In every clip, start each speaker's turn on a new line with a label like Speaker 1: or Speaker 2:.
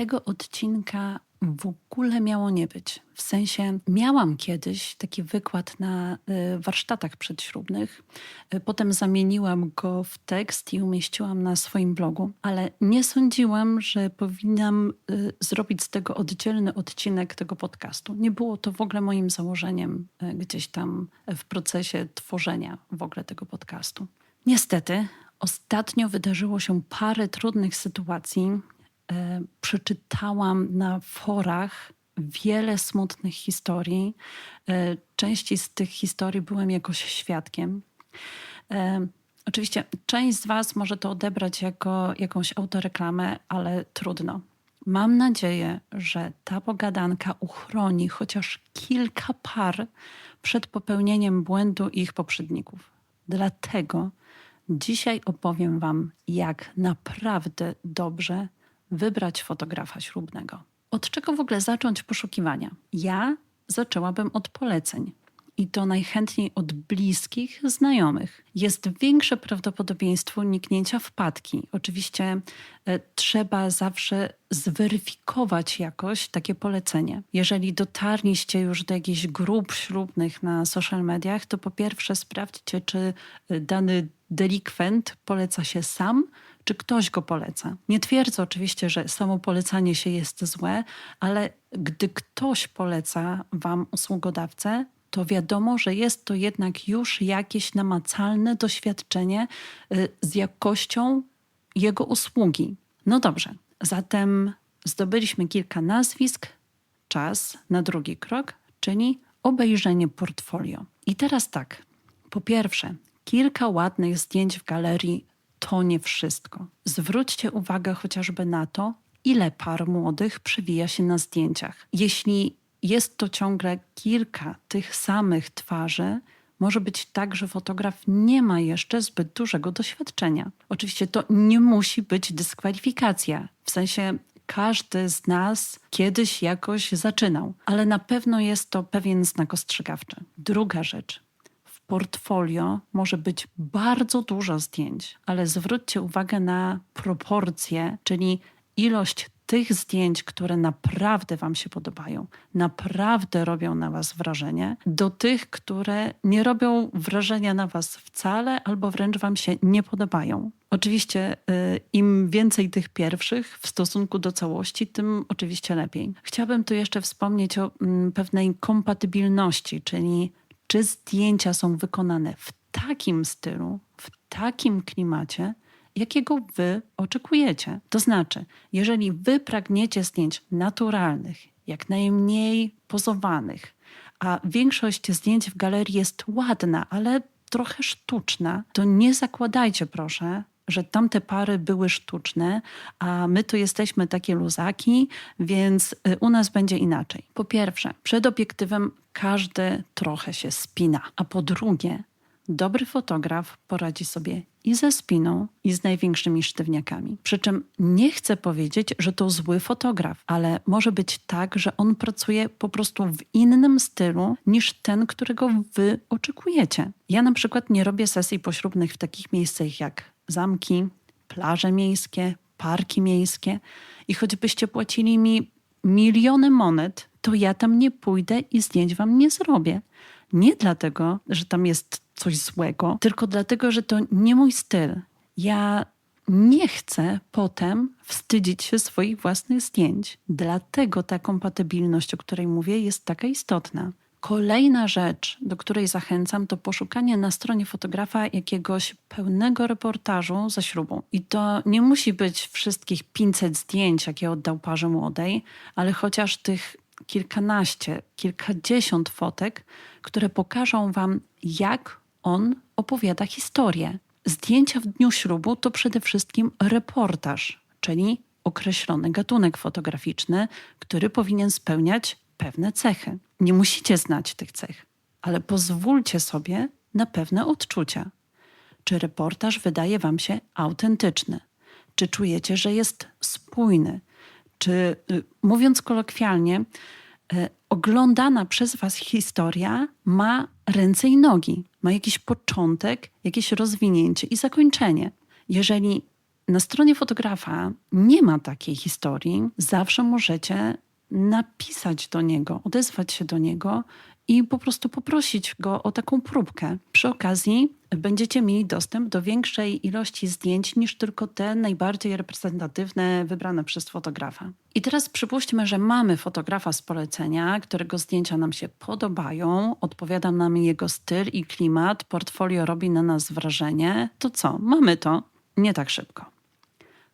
Speaker 1: tego odcinka w ogóle miało nie być. W sensie miałam kiedyś taki wykład na y, warsztatach przedślubnych. Y, Potem zamieniłam go w tekst i umieściłam na swoim blogu, ale nie sądziłam, że powinnam y, zrobić z tego oddzielny odcinek tego podcastu. Nie było to w ogóle moim założeniem gdzieś tam w procesie tworzenia w ogóle tego podcastu. Niestety, ostatnio wydarzyło się parę trudnych sytuacji, e, przeczytałam na forach wiele smutnych historii. E, części z tych historii byłem jakoś świadkiem. E, oczywiście część z Was może to odebrać jako jakąś autoreklamę, ale trudno. Mam nadzieję, że ta pogadanka uchroni chociaż kilka par przed popełnieniem błędu ich poprzedników. Dlatego dzisiaj opowiem Wam, jak naprawdę dobrze wybrać fotografa ślubnego. Od czego w ogóle zacząć poszukiwania? Ja zaczęłabym od poleceń. I to najchętniej od bliskich znajomych. Jest większe prawdopodobieństwo uniknięcia wpadki. Oczywiście e, trzeba zawsze zweryfikować jakoś takie polecenie. Jeżeli dotarliście już do jakichś grup ślubnych na social mediach, to po pierwsze sprawdźcie, czy e, dany delikwent poleca się sam, czy ktoś go poleca. Nie twierdzę oczywiście, że samo polecanie się jest złe, ale gdy ktoś poleca wam usługodawcę, to wiadomo, że jest to jednak już jakieś namacalne doświadczenie y, z jakością jego usługi. No dobrze, zatem zdobyliśmy kilka nazwisk, czas na drugi krok, czyli obejrzenie portfolio. I teraz tak, po pierwsze, kilka ładnych zdjęć w galerii to nie wszystko. Zwróćcie uwagę chociażby na to, ile par młodych przewija się na zdjęciach. Jeśli jest to ciągle kilka tych samych twarzy, może być tak, że fotograf nie ma jeszcze zbyt dużego doświadczenia. Oczywiście to nie musi być dyskwalifikacja, w sensie każdy z nas kiedyś jakoś zaczynał, ale na pewno jest to pewien znak ostrzegawczy. Druga rzecz. Portfolio może być bardzo dużo zdjęć, ale zwróćcie uwagę na proporcje, czyli ilość tych zdjęć, które naprawdę Wam się podobają, naprawdę robią na Was wrażenie, do tych, które nie robią wrażenia na Was wcale albo wręcz Wam się nie podobają. Oczywiście, y, im więcej tych pierwszych w stosunku do całości, tym oczywiście lepiej. Chciałabym tu jeszcze wspomnieć o mm, pewnej kompatybilności, czyli czy zdjęcia są wykonane w takim stylu, w takim klimacie, jakiego wy oczekujecie. To znaczy, jeżeli wy pragniecie zdjęć naturalnych, jak najmniej pozowanych, a większość zdjęć w galerii jest ładna, ale trochę sztuczna, to nie zakładajcie proszę, że tamte pary były sztuczne, a my tu jesteśmy takie luzaki, więc y, u nas będzie inaczej. Po pierwsze, przed obiektywem każdy trochę się spina, a po drugie, dobry fotograf poradzi sobie i ze spiną, i z największymi sztywniakami. Przy czym nie chcę powiedzieć, że to zły fotograf, ale może być tak, że on pracuje po prostu w innym stylu niż ten, którego wy oczekujecie. Ja na przykład nie robię sesji poślubnych w takich miejscach jak zamki, plaże miejskie, parki miejskie i choćbyście płacili mi miliony monet, to ja tam nie pójdę i zdjęć wam nie zrobię. Nie dlatego, że tam jest coś złego, tylko dlatego, że to nie mój styl. Ja nie chcę potem wstydzić się swoich własnych zdjęć. Dlatego ta kompatybilność, o której mówię, jest taka istotna. Kolejna rzecz, do której zachęcam, to poszukanie na stronie fotografa jakiegoś pełnego reportażu ze ślubu. I to nie musi być wszystkich 500 zdjęć, jakie oddał parze młodej, ale chociaż tych kilkanaście, kilkadziesiąt fotek, które pokażą Wam, jak on opowiada historię. Zdjęcia w dniu ślubu to przede wszystkim reportaż, czyli określony gatunek fotograficzny, który powinien spełniać pewne cechy. Nie musicie znać tych cech, ale pozwólcie sobie na pewne odczucia. Czy reportaż wydaje Wam się autentyczny? Czy czujecie, że jest spójny? Czy, y, mówiąc kolokwialnie, y, oglądana przez Was historia ma ręce i nogi, ma jakiś początek, jakieś rozwinięcie i zakończenie. Jeżeli na stronie fotografa nie ma takiej historii, zawsze możecie napisać do niego, odezwać się do niego i po prostu poprosić go o taką próbkę. Przy okazji będziecie mieli dostęp do większej ilości zdjęć niż tylko te najbardziej reprezentatywne wybrane przez fotografa. I teraz przypuśćmy, że mamy fotografa z polecenia, którego zdjęcia nam się podobają, odpowiada nam jego styl i klimat, portfolio robi na nas wrażenie. To co? Mamy to. Nie tak szybko.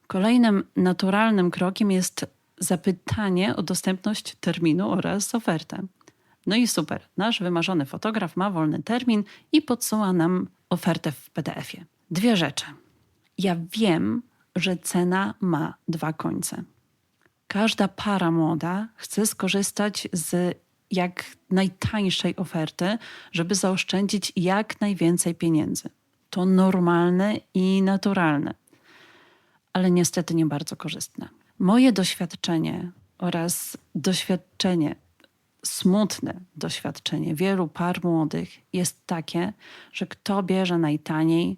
Speaker 1: Kolejnym naturalnym krokiem jest zapytanie o dostępność terminu oraz ofertę. No i super, nasz wymarzony fotograf ma wolny termin i podsyła nam ofertę w PDF-ie. Dwie rzeczy. Ja wiem, że cena ma dwa końce. Każda para młoda chce skorzystać z jak najtańszej oferty, żeby zaoszczędzić jak najwięcej pieniędzy. To normalne i naturalne, ale niestety nie bardzo korzystne. Moje doświadczenie oraz doświadczenie smutne doświadczenie wielu par młodych jest takie, że kto bierze najtaniej,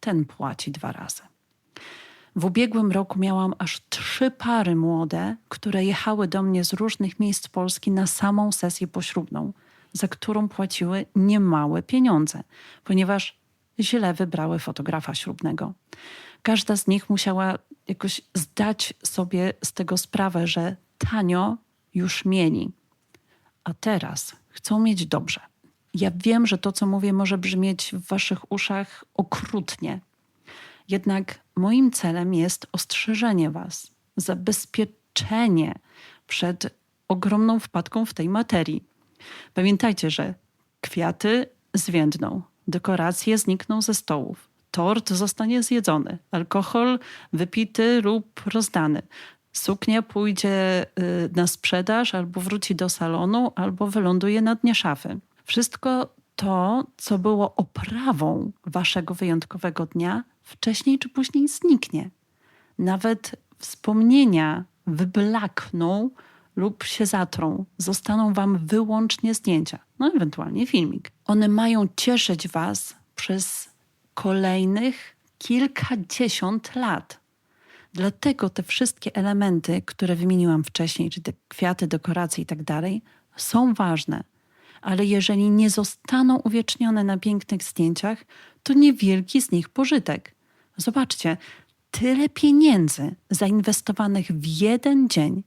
Speaker 1: ten płaci dwa razy. W ubiegłym roku miałam aż trzy pary młode, które jechały do mnie z różnych miejsc Polski na samą sesję poślubną, za którą płaciły niemałe pieniądze, ponieważ źle wybrały fotografa ślubnego. Każda z nich musiała jakoś zdać sobie z tego sprawę, że tanio już mieli a teraz chcą mieć dobrze. Ja wiem, że to, co mówię, może brzmieć w Waszych uszach okrutnie. Jednak moim celem jest ostrzeżenie Was, zabezpieczenie przed ogromną wpadką w tej materii. Pamiętajcie, że kwiaty zwiędną, dekoracje znikną ze stołów, tort zostanie zjedzony, alkohol wypity lub rozdany, Suknia pójdzie y, na sprzedaż, albo wróci do salonu, albo wyląduje na dnie szafy. Wszystko to, co było oprawą waszego wyjątkowego dnia, wcześniej czy później zniknie. Nawet wspomnienia wyblakną lub się zatrą. Zostaną wam wyłącznie zdjęcia, no ewentualnie filmik. One mają cieszyć was przez kolejnych kilkadziesiąt lat. Dlatego te wszystkie elementy, które wymieniłam wcześniej, czy te kwiaty, dekoracje i tak dalej, są ważne. Ale jeżeli nie zostaną uwiecznione na pięknych zdjęciach, to niewielki z nich pożytek. Zobaczcie, tyle pieniędzy zainwestowanych w jeden dzień,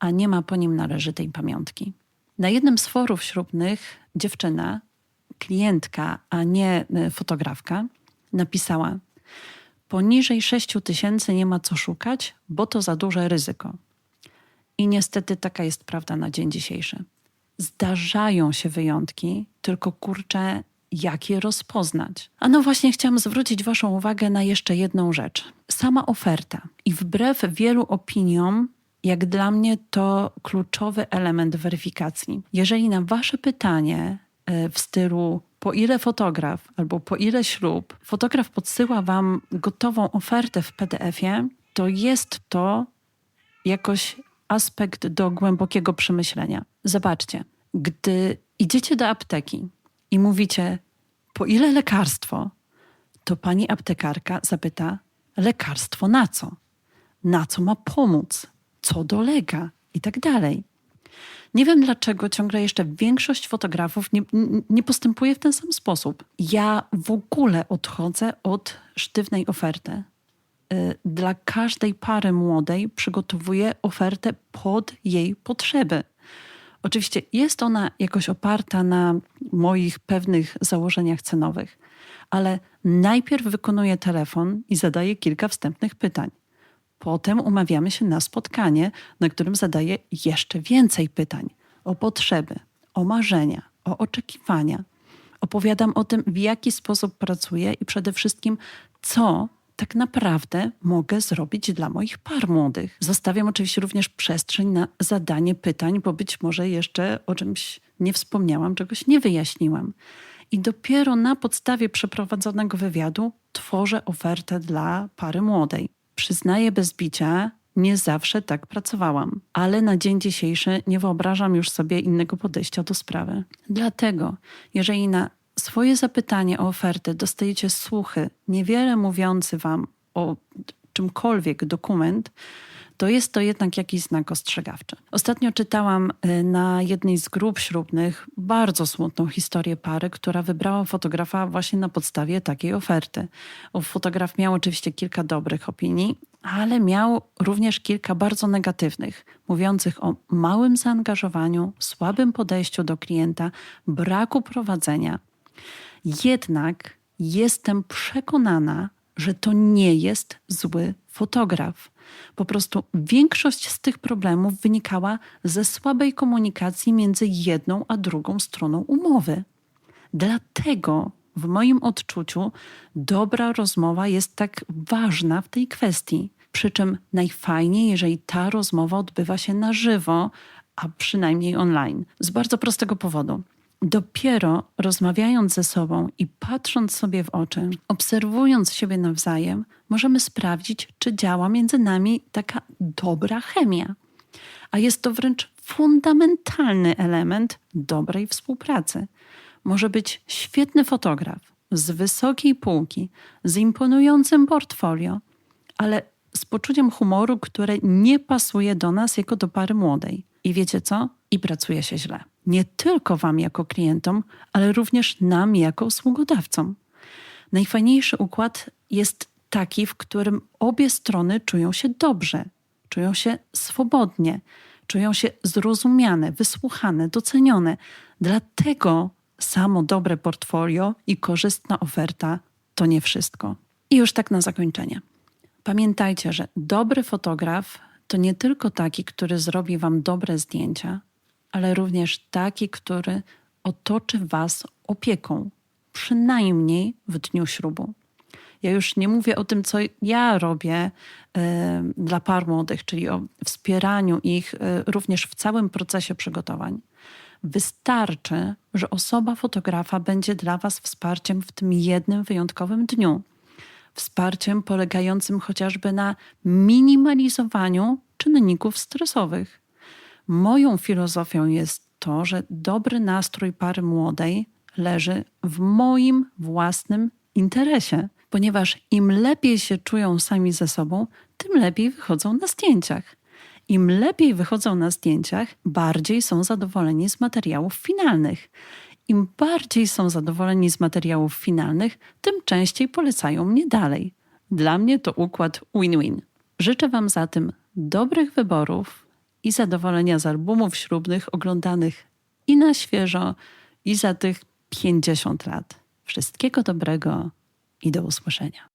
Speaker 1: a nie ma po nim należytej pamiątki. Na jednym z forów ślubnych dziewczyna, klientka, a nie e, fotografka, napisała: Poniżej 6 tysięcy nie ma co szukać, bo to za duże ryzyko. I niestety taka jest prawda na dzień dzisiejszy. Zdarzają się wyjątki, tylko kurczę, jak je rozpoznać? A no właśnie chciałam zwrócić Waszą uwagę na jeszcze jedną rzecz. Sama oferta. I wbrew wielu opiniom, jak dla mnie to kluczowy element weryfikacji. Jeżeli na Wasze pytanie w stylu po ile fotograf albo po ile ślub, fotograf podsyła wam gotową ofertę w PDF-ie, to jest to jakoś aspekt do głębokiego przemyślenia. Zobaczcie, gdy idziecie do apteki i mówicie, po ile lekarstwo, to pani aptekarka zapyta, lekarstwo na co? Na co ma pomóc? Co dolega? I tak dalej. Nie wiem dlaczego ciągle jeszcze większość fotografów nie, nie postępuje w ten sam sposób. Ja w ogóle odchodzę od sztywnej oferty. Y, dla każdej pary młodej przygotowuję ofertę pod jej potrzeby. Oczywiście jest ona jakoś oparta na moich pewnych założeniach cenowych, ale najpierw wykonuję telefon i zadaję kilka wstępnych pytań. Potem umawiamy się na spotkanie, na którym zadaję jeszcze więcej pytań o potrzeby, o marzenia, o oczekiwania. Opowiadam o tym, w jaki sposób pracuję i przede wszystkim, co tak naprawdę mogę zrobić dla moich par młodych. Zostawiam oczywiście również przestrzeń na zadanie pytań, bo być może jeszcze o czymś nie wspomniałam, czegoś nie wyjaśniłam. I dopiero na podstawie przeprowadzonego wywiadu tworzę ofertę dla pary młodej. Przyznaję bez bicia, nie zawsze tak pracowałam, ale na dzień dzisiejszy nie wyobrażam już sobie innego podejścia do sprawy. Dlatego, jeżeli na swoje zapytanie o ofertę dostajecie słuchy, niewiele mówiący wam o czymkolwiek dokument, to jest to jednak jakiś znak ostrzegawczy. Ostatnio czytałam y, na jednej z grup ślubnych bardzo smutną historię pary, która wybrała fotografa właśnie na podstawie takiej oferty. Fotograf miał oczywiście kilka dobrych opinii, ale miał również kilka bardzo negatywnych, mówiących o małym zaangażowaniu, słabym podejściu do klienta, braku prowadzenia. Jednak jestem przekonana, że to nie jest zły fotograf. Po prostu większość z tych problemów wynikała ze słabej komunikacji między jedną a drugą stroną umowy. Dlatego w moim odczuciu dobra rozmowa jest tak ważna w tej kwestii. Przy czym najfajniej, jeżeli ta rozmowa odbywa się na żywo, a przynajmniej online. Z bardzo prostego powodu. Dopiero rozmawiając ze sobą i patrząc sobie w oczy, obserwując siebie nawzajem, możemy sprawdzić, czy działa między nami taka dobra chemia. A jest to wręcz fundamentalny element dobrej współpracy. Może być świetny fotograf z wysokiej półki, z imponującym portfolio, ale z poczuciem humoru, które nie pasuje do nas jako do pary młodej. I wiecie co? I pracuje się źle. Nie tylko Wam jako klientom, ale również nam jako usługodawcom. Najfajniejszy układ jest taki, w którym obie strony czują się dobrze, czują się swobodnie, czują się zrozumiane, wysłuchane, docenione. Dlatego samo dobre portfolio i korzystna oferta to nie wszystko. I już tak na zakończenie. Pamiętajcie, że dobry fotograf to nie tylko taki, który zrobi Wam dobre zdjęcia, ale również taki, który otoczy Was opieką, przynajmniej w dniu ślubu. Ja już nie mówię o tym, co ja robię y, dla par młodych, czyli o wspieraniu ich y, również w całym procesie przygotowań. Wystarczy, że osoba fotografa będzie dla Was wsparciem w tym jednym wyjątkowym dniu. Wsparciem polegającym chociażby na minimalizowaniu czynników stresowych. Moją filozofią jest to, że dobry nastrój pary młodej leży w moim własnym interesie, ponieważ im lepiej się czują sami ze sobą, tym lepiej wychodzą na zdjęciach. Im lepiej wychodzą na zdjęciach, bardziej są zadowoleni z materiałów finalnych. Im bardziej są zadowoleni z materiałów finalnych, tym częściej polecają mnie dalej. Dla mnie to układ win-win. Życzę Wam zatem dobrych wyborów i zadowolenia z albumów ślubnych oglądanych i na świeżo, i za tych 50 lat. Wszystkiego dobrego i do usłyszenia.